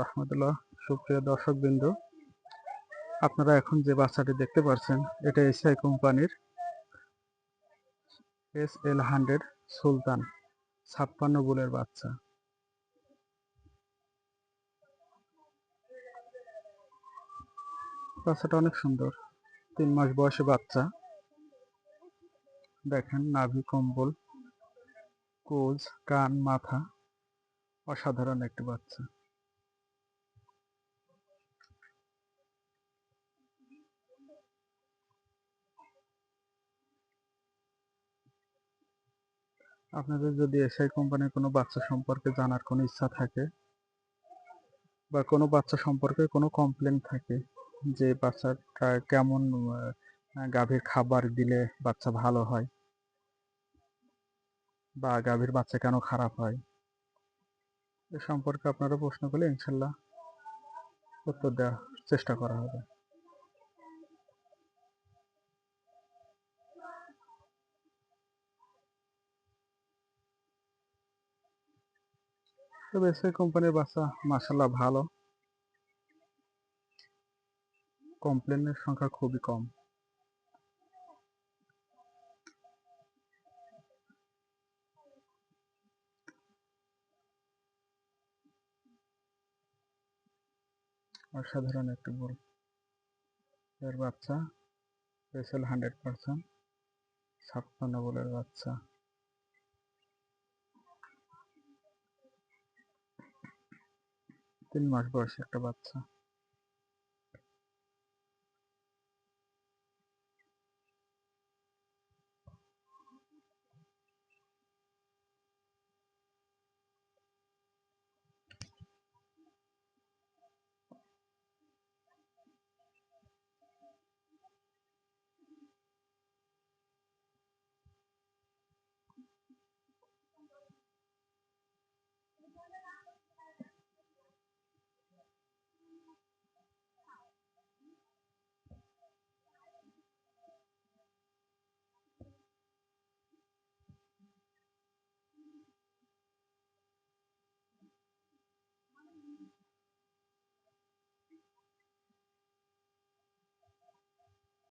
রহমতুল্লাহ। সুপ্রিয় দর্শক বিন্দু আপনারা এখন যে বাচ্চাটি দেখতে পাচ্ছেন এটা এসআই কোম্পানির এস এল হান্ড্রেড সুলতান, ছাপ্পান্ন বুলের বাচ্চা। বাচ্চাটা অনেক সুন্দর, তিন মাস বয়সে বাচ্চা। দেখেন, নাভি, কম্বল, কোজ, কান, মাথা, অসাধারণ একটি বাচ্চা। আপনাদের যদি এসআই কোম্পানির কোনো বাচ্চা সম্পর্কে জানার কোনো ইচ্ছা থাকে, বা কোনো বাচ্চা সম্পর্কে কোনো কমপ্লেন থাকে যে বাচ্চাটা কেমন গাভীর খাবার দিলে বাচ্চা ভালো হয়, বা গাভীর বাচ্চা কেন খারাপ হয়, এ সম্পর্কে আপনারা প্রশ্ন করলে ইনশাল্লাহ উত্তর দেওয়ার চেষ্টা করা হবে। তবে এসআই কোম্পানির বাচ্চা মাসাল্লাহ ভালো। কমপ্লেনের সংখ্যা খুবই কম। অসাধারণ একটি বল। এর বাচ্চা স্পেশাল হান্ড্রেড পার্সেন্ট ছাপ্পান্ন বলের বাচ্চা। তিন মাস বয়সী একটা বাচ্চা।